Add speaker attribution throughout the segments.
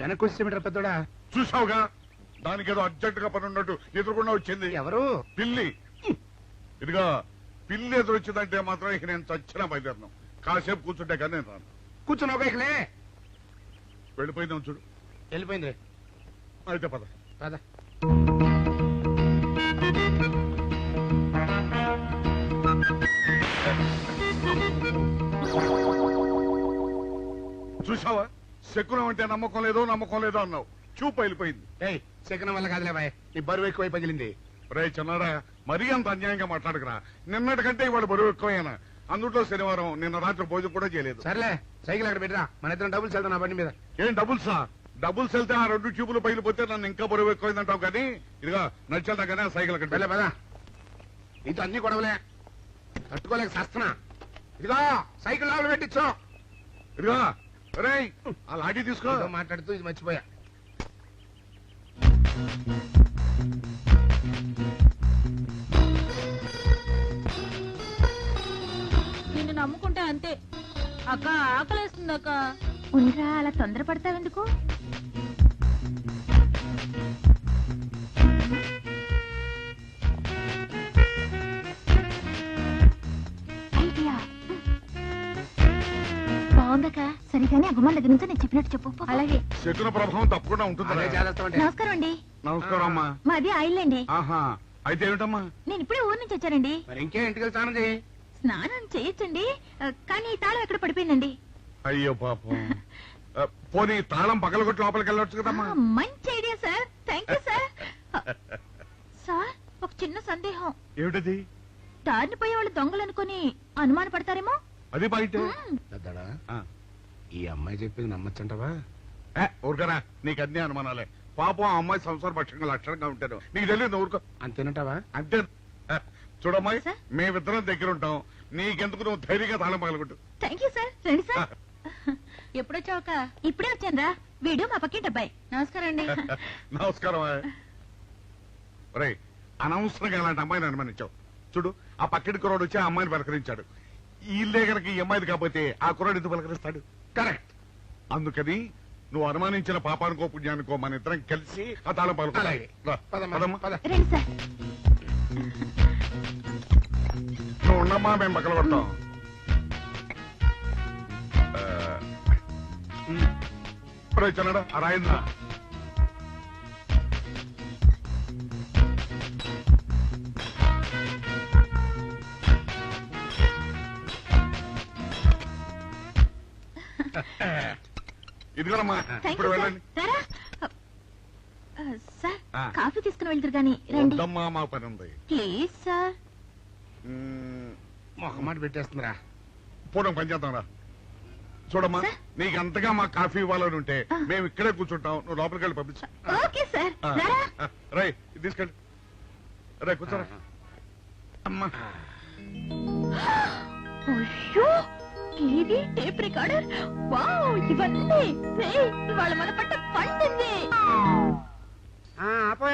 Speaker 1: వెనక్కి వచ్చేమిట్రా పెద్దోడా?
Speaker 2: చూసావుగా? దానికి ఏదో అర్జెంట్గా పని ఉన్నట్టు ఎదురుకుండా వచ్చింది.
Speaker 1: ఎవరు?
Speaker 2: పిల్లి. ఇదిగా పిల్లి ఎదురు వచ్చిందంటే మాత్రం ఇక నేను చచ్చిన బయలుదేరను. కాసేపు కూర్చుంటే కానీ నేను రాను.
Speaker 1: కూర్చుని ఒక ఇకలే
Speaker 2: వెళ్ళిపోయిందాం చూడు.
Speaker 1: వెళ్ళిపోయింది
Speaker 2: అయితే పద.
Speaker 1: పద.
Speaker 2: చూసావా శకునం అంటే నమ్మకం లేదో నమ్మకం లేదో అన్నావు. చూపు వెళ్ళిపోయింది
Speaker 1: ఏయ్ శకనం వల్ల కాదులే బాయ్. నీ బరువు ఎక్కువై పగిలింది.
Speaker 2: రే చిన్నారా మరీ అంత అన్యాయంగా మాట్లాడకురా. నిన్నటికంటే ఇవాళ బరువు ఎక్కువైనా. అందులో శనివారం నిన్న రాత్రి భోజనం కూడా చేయలేదు.
Speaker 1: సర్లే సైకిల్ అక్కడ పెట్టరా. మన ఇద్దరం డబ్బులు వెళ్తాం నా బండి మీద.
Speaker 2: ఏం డబుల్ సా డబుల్స్ వెళ్తే ఆ రెండు ట్యూబులు పగిలిపోతే నన్ను ఇంకా బరువు ఎక్కువైందంటావు కానీ ఇదిగా నడిచేద్దాం కానీ ఆ సైకిల్ అక్కడ
Speaker 1: వెళ్ళే పద నీతో అన్ని గొడవలే. తట్టుకోలేక సస్తున్నా ఇదిగో సైకిల్ లోపల పెట్టించు.
Speaker 2: ఇదిగా ఆ లాఠీ తీసుకో.
Speaker 1: మాట్లాడుతూ ఇది మర్చిపోయా.
Speaker 3: నిన్ను నమ్ముకుంటే అంతే. అక్క ఆకలేస్తుంది అక్క
Speaker 4: ఉండరా అలా తొందరపడతావెందుకు? బాగుందక్క. సరిగానే ఆ గుమ్మం దగ్గర నుంచి నేను చెప్పినట్టు చెప్పు. అలాగే.
Speaker 2: శకున ప్రభావం తప్పకుండా ఉంటుంది
Speaker 4: నమస్కారం అండి.
Speaker 2: నమస్కారం అమ్మా.
Speaker 4: మాది ఆయిల్ అండి
Speaker 2: ఆహా. అయితే ఏమిటమ్మా?
Speaker 4: నేను ఇప్పుడే ఊరు నుంచి వచ్చానండి.
Speaker 1: మరి ఇంకే ఇంటికి వెళ్తాను చేయి.
Speaker 4: స్నానం చేయొచ్చండి. కానీ తాళం ఎక్కడ పడిపోయిందండి?
Speaker 2: అయ్యో పాపం. పోనీ తాళం పగలగొట్టి లోపలికి వెళ్ళొచ్చు కదమ్మా.
Speaker 4: మంచి idea sir. Thank you sir. Sir ఒక చిన్న సందేహం.
Speaker 2: ఏమిటది?
Speaker 4: దారిని పోయే వాళ్ళు దొంగలు అనుకుని అనుమాన పడతారేమో
Speaker 2: అది బయట.
Speaker 1: పెద్దడా?
Speaker 2: ఆ.
Speaker 1: ఈ అమ్మాయి చెప్పింది నమ్మచ్చంటవా?
Speaker 2: ఏ, ఊరుకరా నీకు అన్ని అనుమానాలే. పాపం ఆ అమ్మాయి సంసార పక్షంగా లక్షణంగా ఉంటాను నీకు తెలియదు ఊరుకో.
Speaker 1: అంతేనంటావా
Speaker 2: అంతే. చూడమ్మాయి? మేమిద్దరం దగ్గర ఉంటాం నీకెందుకు నువ్వు ధైర్యంగా తాళం పగలగొట్టు.
Speaker 4: Thank you sir. రండి సార్.
Speaker 3: ఎప్పుడొచ్చావుక
Speaker 4: ఇప్పుడే వచ్చాను రా. వీడు మా పక్కింటి అబ్బాయి.
Speaker 3: నమస్కారం అండి
Speaker 2: నమస్కారం రే అనవసరంగా అలాంటి అమ్మాయిని అనుమానించావు. చూడు ఆ పక్కటి కుర్రాడు వచ్చి ఆ అమ్మాయిని పలకరించాడు. ఈ ఇల్లే కనుక ఈ అమ్మాయిది కాకపోతే ఆ కుర్రాడు ఎందుకు పలకరిస్తాడు?
Speaker 1: కరెక్ట్
Speaker 2: అందుకని నువ్వు అనుమానించిన పాపానికో పుణ్యానికో మన ఇద్దరం కలిసి ఆ తాళం పలుకు
Speaker 1: అలాగే. పదమ్మా పద.
Speaker 4: రండి సార్.
Speaker 2: నువ్వు ఉండమ్మా మేము పక్కన పడతాం. చిన్నడా ఆ ఇదిగోనమ్మా ఇప్పుడు వెళ్ళండి.
Speaker 4: సార్
Speaker 2: ఆ.
Speaker 4: కాఫీ తీసుకుని వెళ్తారు గాని రండి.
Speaker 2: వద్దమ్మా మా పని ఉంది.
Speaker 4: ప్లీజ్ సార్
Speaker 1: మాట పెట్టేస్తుందిరా.
Speaker 2: పోవడం పని చేద్దాం రా. చూడమ్మా
Speaker 4: సార్?
Speaker 2: నీకు అంతగా మా కాఫీ ఇవ్వాలని ఉంటే. మేము ఇక్కడే కూర్చుంటాం. నువ్వు లోపలికి వెళ్ళి పంపించు.
Speaker 4: ఓకే సార్
Speaker 2: ఆ,
Speaker 4: రారా
Speaker 2: ఆ, రై ఇది తీసుకెళ్ళి. రై కూర్చోరా. అమ్మా.
Speaker 4: అయ్యో! TV tape recorder? వావ్ ఇవన్నీ. ఇవాళ మన పట్ట పండింది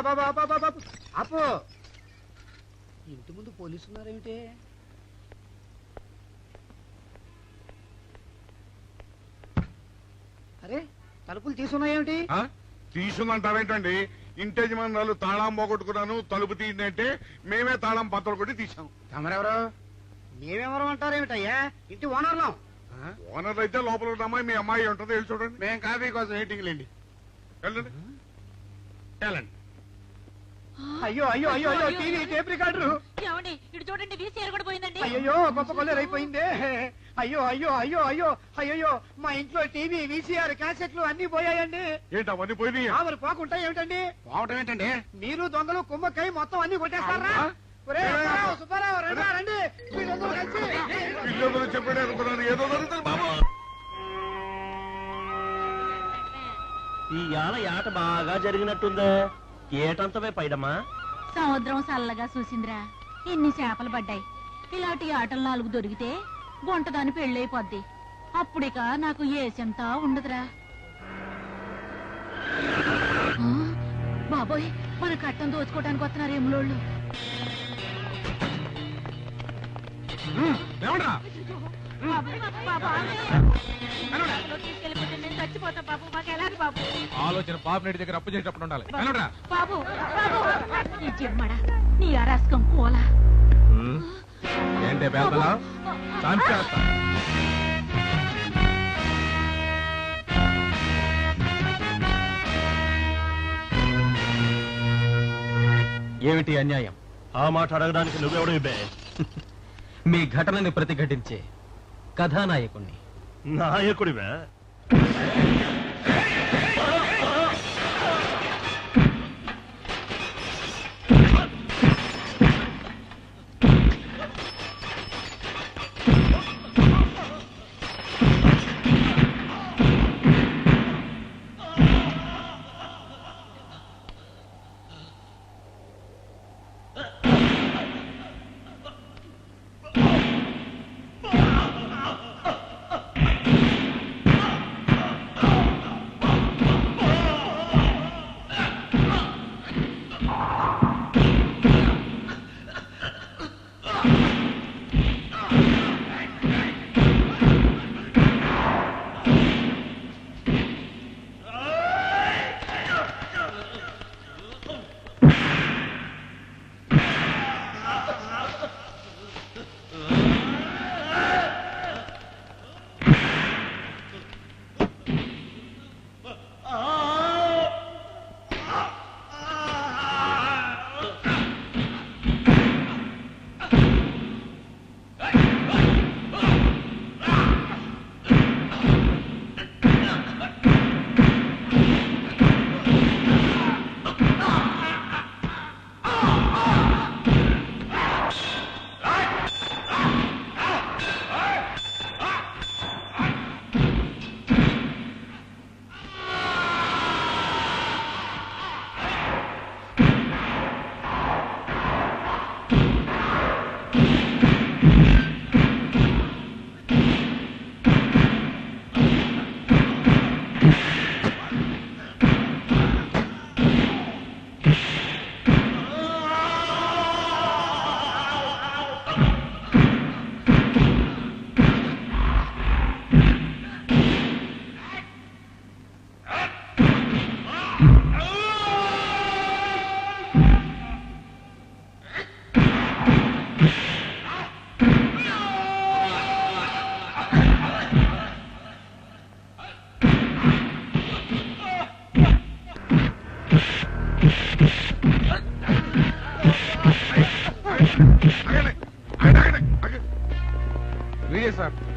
Speaker 5: బాబా ఆపో బాబా ఆపో ఇంటి ముందు పోలీసు ఉన్నారేమిటి అరే తలుపులు తీసున్నాయేమిటి?
Speaker 2: ఆ? తీసుందంటారేంటండి ఇంటి యజమానురాలు తాళం పోగొట్టుకున్నాను తలుపు తీయండి అంటే మేమే తాళం పత్రం కొట్టి తీసాం
Speaker 1: తమరెవరు?
Speaker 5: మేమెవరం అంటారేమిటయ్యా? ఇంటి ఓనర్లం?
Speaker 2: ఓనర్ అయితే లోపల ఉన్న అమ్మాయి మీ అమ్మాయి ఉంటుందో వెళ్ళి చూడండి.
Speaker 1: మేం కాఫీ కోసం మీటింగ్ లేండి.
Speaker 2: వెళ్ళండి.
Speaker 1: వెళ్ళండి.
Speaker 5: అయ్యో అయ్యో అయ్యో అయ్యో టీవీ టేప్ రికార్డరు.
Speaker 3: ఏమండి ఇటు చూడండి వీసీఆర్ కూడా పోయిందండి.
Speaker 5: అయ్యో గొప్ప కొల్లేరు అయిపోయిందే. అయ్యో అయ్యో అయ్యో అయ్యో అయ్యో మా ఇంట్లో టీవీ వీసీఆర్ క్యాసెట్లు అన్ని పోయాయండి.
Speaker 2: ఏంటి అవన్నీ పోయినాయి?
Speaker 5: ఆ, మరి పోకుంటా ఏమిటండి?
Speaker 1: పోవటం ఏంటండి?
Speaker 5: మీరు దొంగలు కుమ్మక్కై మొత్తం అన్ని కొట్టేస్తారా?
Speaker 6: ఈ ఆల ఆట బాగా జరిగినట్టుందే. ఏటంతమే పైడమ్మా.
Speaker 3: సముద్రం చల్లగా చూసిందిరా. ఎన్ని చేపలు పడ్డాయి. ఇలాంటి ఆటలు నాలుగు దొరికితే గుంటదాని పెళ్ళైపోద్ది. అప్పుడిక నాకు ఏ చెంత ఉండదురా.
Speaker 4: బాబోయ్ మన కట్టం దోచుకోవడానికి వస్తున్నారు ఏములోళ్ళు బాబు
Speaker 7: ఆలోచన బాబు నేటి దగ్గర అప్పు చేసేటప్పుడు ఉండాలి. వెళ్ళరా
Speaker 4: బాబు బాబు. ఈ జన్మడ నీ అరాస్కం కోలా
Speaker 7: ఏంటే పేదలా చంపేస్తా
Speaker 8: ఏమిటి అన్యాయం?
Speaker 6: ఆ మాట అడగడానికి నువ్వెవడు బే
Speaker 8: మీ ఘటనని ప్రతిఘటించే కథానాయకుణ్ణి.
Speaker 6: నాయకుడివే?
Speaker 2: ఆగండి,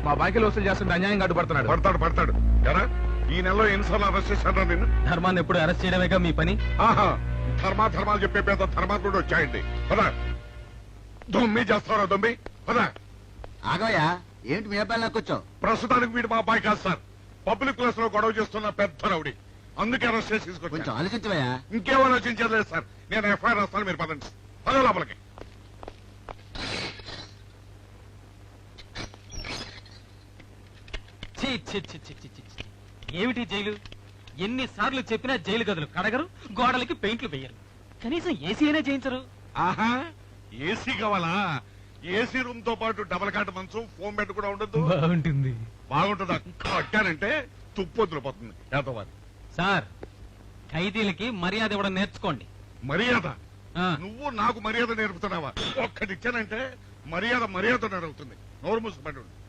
Speaker 7: మా బాకీలు వసూలు చేస్తుంటే అన్యాయంగా అడ్డుపడుతున్నాడు
Speaker 2: పడతాడు పడతాడు. ఎరా ఈ నెలలో ఎన్నిసార్లు అరెస్ట్ చేశాను నిన్ను?
Speaker 8: ధర్మాన్ని ఎప్పుడు అరెస్ట్ చేయడమేగా మీ పని?
Speaker 2: ఆహా ధర్మా ధర్మాలు చెప్పే పెద్ద ధర్మాత్ముడు వచ్చాయండి. పదా. దొమ్మి చేస్తారా దొమ్మి. పదా.
Speaker 9: ఆగవయ్యా ఏంటి మీ అబ్బాయి నాకు వచ్చావు
Speaker 2: ప్రస్తుతానికి వీడు మా అబ్బాయి కాదు సార్. పబ్లిక్ ప్లేస్లో గొడవ చేస్తున్న పెద్ద రౌడీ. అందుకే అరెస్ట్ చేసి తీసుకొచ్చాను
Speaker 9: ఆలోచించవయ్యా.
Speaker 2: ఇంకేం ఆలోచించేది లేదు సార్. నేను ఎఫ్ఐఆర్ రాస్తాను మీరు పదండి. పద లోపలికి.
Speaker 8: ఏమిటి జైలు? ఎన్నిసార్లు చెప్పినా జైలు గదులు కడగరు గోడలకి పెయింట్లు వేయరు. కనీసం ఏసీ అయినా చేయించరు.
Speaker 2: ఆహా ఏసీ కావాలా? ఏసీ రూమ్తో పాటు డబల్ కాట్ మంచం ఫోన్ బెడ్ కూడా ఉండదు
Speaker 8: బాగుంటుంది.
Speaker 2: బాగుంటుందా? కట్టానంటే తుప్పు వదిలిపోతుంది. ఏతవారి
Speaker 8: సార్ ఖైదీలకి మర్యాద ఇవ్వడం నేర్చుకోండి.
Speaker 2: మర్యాద?
Speaker 8: ఆ,
Speaker 2: నువ్వు నాకు మర్యాద నేర్పుతున్నావా? ఒక్కటిచ్చానంటే మర్యాద మర్యాద నడుగుతుంది నోరు మూసుకుపడి ఉండు.